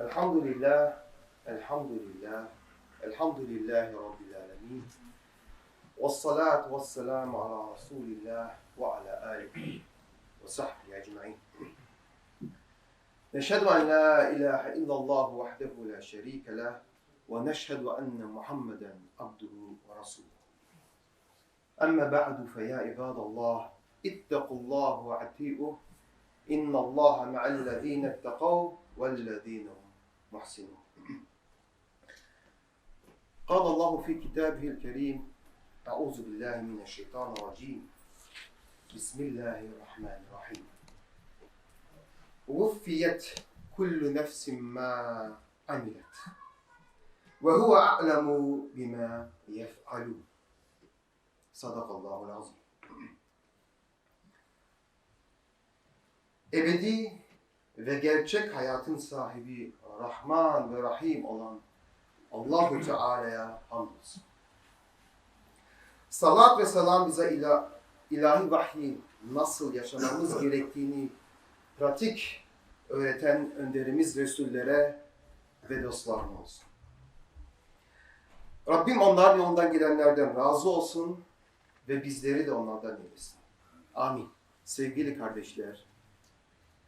الحمد لله الحمد لله الحمد لله رب العالمين والصلاة والسلام على رسول الله وعلى آله وصحبه أجمعين. نشهد أن لا إله إلا الله وحده لا شريك له ونشهد أن محمدا عبده ورسوله. أما بعد فيا عباد الله اتقوا الله وأطيعوه إن الله مع الذين اتقوا والذين هم محسنون قال الله في كتابه الكريم أعوذ بالله من الشيطان الرجيم. بسم الله الرحمن الرحيم. وفيت كل نفس ما عملت وهو أعلم بما يفعلون. صدق الله العظيم. Ebedi ve gerçek hayatın sahibi Rahman ve Rahim olan Allahu Teala'ya hamdolsun. Salat ve selam bize ila, ilahi vahyi nasıl yaşamamız gerektiğini pratik öğreten önderimiz Resullere ve dostlarına olsun. Rabbim onlar yolundan gidenlerden razı olsun ve bizleri de onlardan eylesin. Amin. Sevgili kardeşler,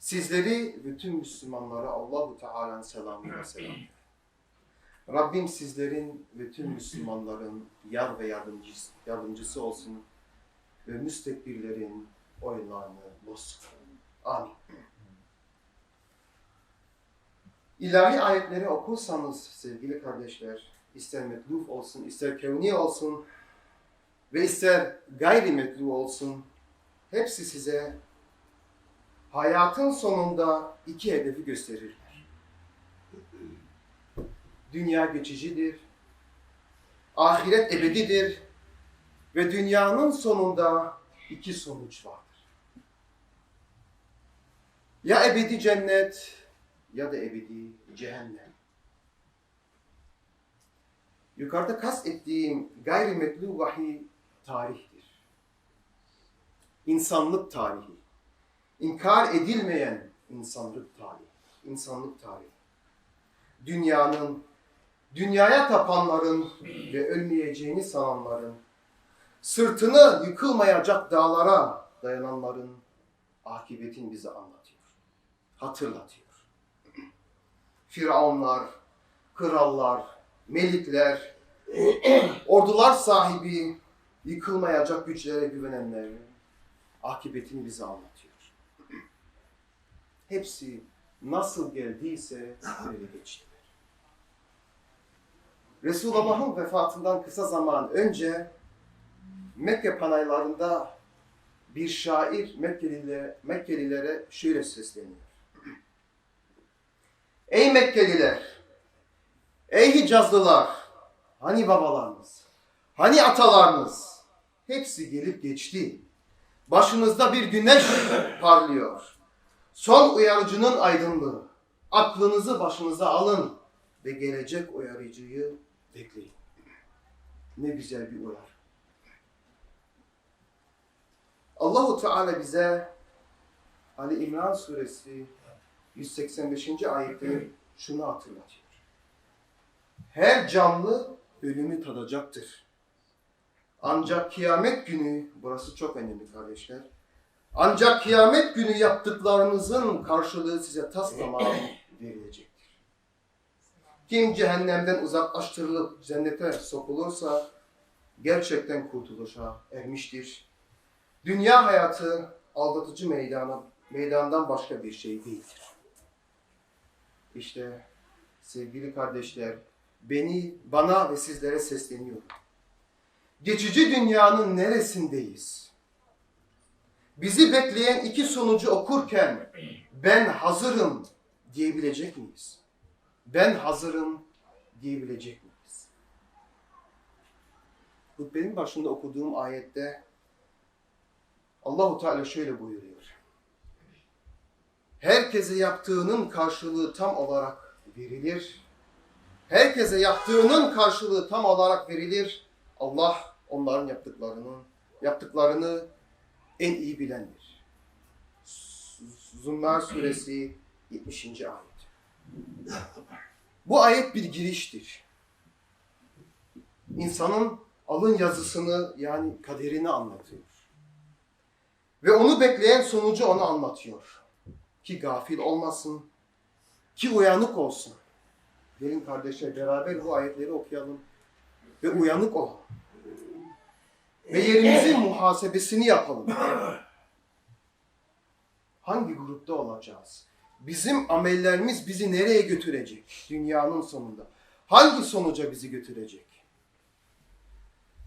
Sizleri bütün Müslümanlara Allahu Teala'nın selamıyla selamlıyor. Rabbim sizlerin bütün Müslümanların yar ve yardımcısı, yardımcısı olsun ve müstekbirlerin oyunlarını bozsun. Amin. İlahi ayetleri okursanız sevgili kardeşler, ister metluf olsun, ister kevni olsun ve ister gayri metlu olsun, hepsi size hayatın sonunda iki hedefi gösterirler. Dünya geçicidir, ahiret ebedidir ve dünyanın sonunda iki sonuç vardır. Ya ebedi cennet ya da ebedi cehennem. Yukarıda kastettiğim gayrimetlu vahiy tarihtir. İnsanlık tarihi inkar edilmeyen insanlık tarihi, insanlık tarihi. Dünyanın, dünyaya tapanların ve ölmeyeceğini sananların, sırtını yıkılmayacak dağlara dayananların akıbetini bize anlatıyor, hatırlatıyor. Firavunlar, krallar, melikler, ordular sahibi, yıkılmayacak güçlere güvenenlerin akıbetini bize anlatıyor hepsi nasıl geldiyse öyle geçtiler. Resulullah'ın vefatından kısa zaman önce Mekke panaylarında bir şair Mekkelilere, Mekkelilere şöyle sesleniyor. Ey Mekkeliler! Ey Hicazlılar! Hani babalarınız? Hani atalarınız? Hepsi gelip geçti. Başınızda bir güneş parlıyor. Son uyarıcının aydınlığı. Aklınızı başınıza alın ve gelecek uyarıcıyı bekleyin. Ne güzel bir uyar. Allahu Teala bize Ali İmran suresi 185. ayette şunu hatırlatıyor. Her canlı ölümü tadacaktır. Ancak kıyamet günü, burası çok önemli kardeşler, ancak kıyamet günü yaptıklarınızın karşılığı size tas tamam verilecektir. Kim cehennemden uzaklaştırılıp cennete sokulursa gerçekten kurtuluşa ermiştir. Dünya hayatı aldatıcı meydana, meydandan başka bir şey değildir. İşte sevgili kardeşler, beni, bana ve sizlere sesleniyorum. Geçici dünyanın neresindeyiz? Bizi bekleyen iki sonucu okurken ben hazırım diyebilecek miyiz? Ben hazırım diyebilecek miyiz? Hutbenin başında okuduğum ayette Allahu Teala şöyle buyuruyor. Herkese yaptığının karşılığı tam olarak verilir. Herkese yaptığının karşılığı tam olarak verilir. Allah onların yaptıklarının yaptıklarını en iyi bilendir. Zumar suresi 70. ayet. Bu ayet bir giriştir. İnsanın alın yazısını yani kaderini anlatıyor. Ve onu bekleyen sonucu ona anlatıyor. Ki gafil olmasın, ki uyanık olsun. Gelin kardeşler beraber bu ayetleri okuyalım ve uyanık olalım. Ve yerimizin muhasebesini yapalım. Hangi grupta olacağız? Bizim amellerimiz bizi nereye götürecek dünyanın sonunda? Hangi sonuca bizi götürecek?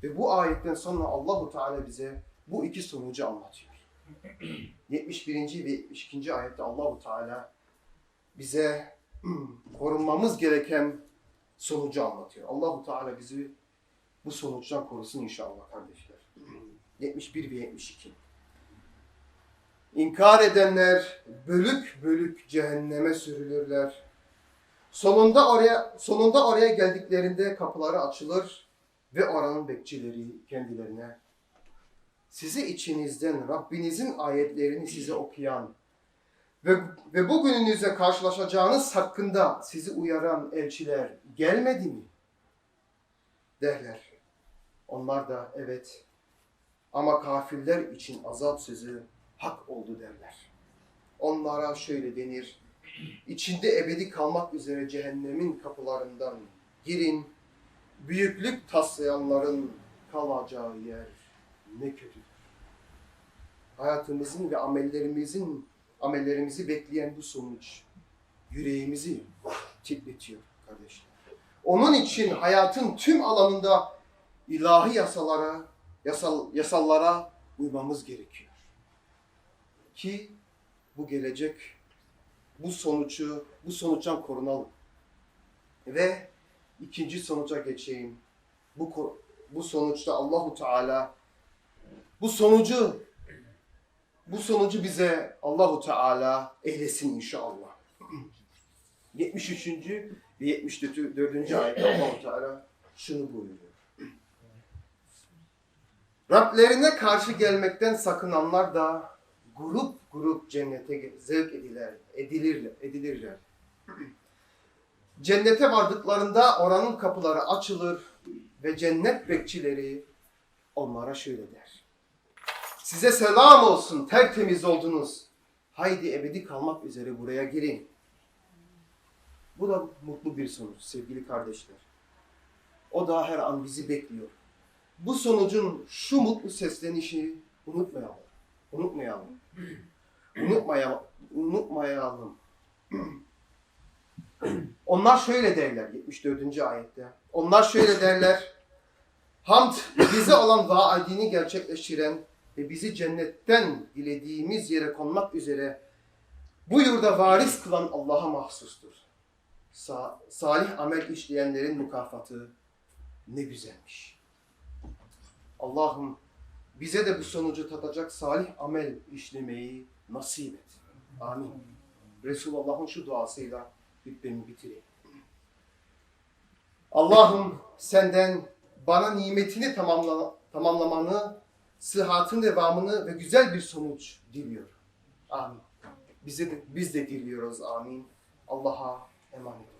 Ve bu ayetten sonra Allahu Teala bize bu iki sonucu anlatıyor. 71. ve 72. ayette Allahu Teala bize korunmamız gereken sonucu anlatıyor. Allahu Teala bizi bu sonuçtan korusun inşallah kardeşler. 71 ve 72. İnkar edenler bölük bölük cehenneme sürülürler. Sonunda oraya sonunda oraya geldiklerinde kapıları açılır ve oranın bekçileri kendilerine sizi içinizden Rabbinizin ayetlerini size okuyan ve, ve bugününüzle karşılaşacağınız hakkında sizi uyaran elçiler gelmedi mi? Derler. Onlar da evet ama kafirler için azap sözü hak oldu derler. Onlara şöyle denir. İçinde ebedi kalmak üzere cehennemin kapılarından girin. Büyüklük taslayanların kalacağı yer ne kötüdür. Hayatımızın ve amellerimizin amellerimizi bekleyen bu sonuç yüreğimizi titretiyor kardeşler. Onun için hayatın tüm alanında ilahi yasalara, yasal, yasallara uymamız gerekiyor. Ki bu gelecek, bu sonucu, bu sonuçtan korunalım. Ve ikinci sonuca geçeyim. Bu bu sonuçta Allahu Teala bu sonucu bu sonucu bize Allahu Teala eylesin inşallah. 73. ve 74. ayette Allahu Teala şunu buyuruyor. Rablerine karşı gelmekten sakınanlar da grup grup cennete zevk ediler, edilirler, edilirler. Cennete vardıklarında oranın kapıları açılır ve cennet bekçileri onlara şöyle der. Size selam olsun, tertemiz oldunuz. Haydi ebedi kalmak üzere buraya girin. Bu da mutlu bir sonuç sevgili kardeşler. O da her an bizi bekliyor. Bu sonucun şu mutlu seslenişi unutmayalım. Unutmayalım. Unutmayalım. Unutmayalım. Onlar şöyle derler 74. ayette. Onlar şöyle derler. Hamd bize olan vaadini gerçekleştiren ve bizi cennetten dilediğimiz yere konmak üzere bu yurda varis kılan Allah'a mahsustur. Sa- salih amel işleyenlerin mükafatı ne güzelmiş. Allah'ım bize de bu sonucu tadacak salih amel işlemeyi nasip et. Amin. Resulullah'ın şu duasıyla hutbemi bitireyim. Allah'ım senden bana nimetini tamamla, tamamlamanı, sıhhatın devamını ve güzel bir sonuç diliyorum. Amin. Bize biz de diliyoruz. Amin. Allah'a emanet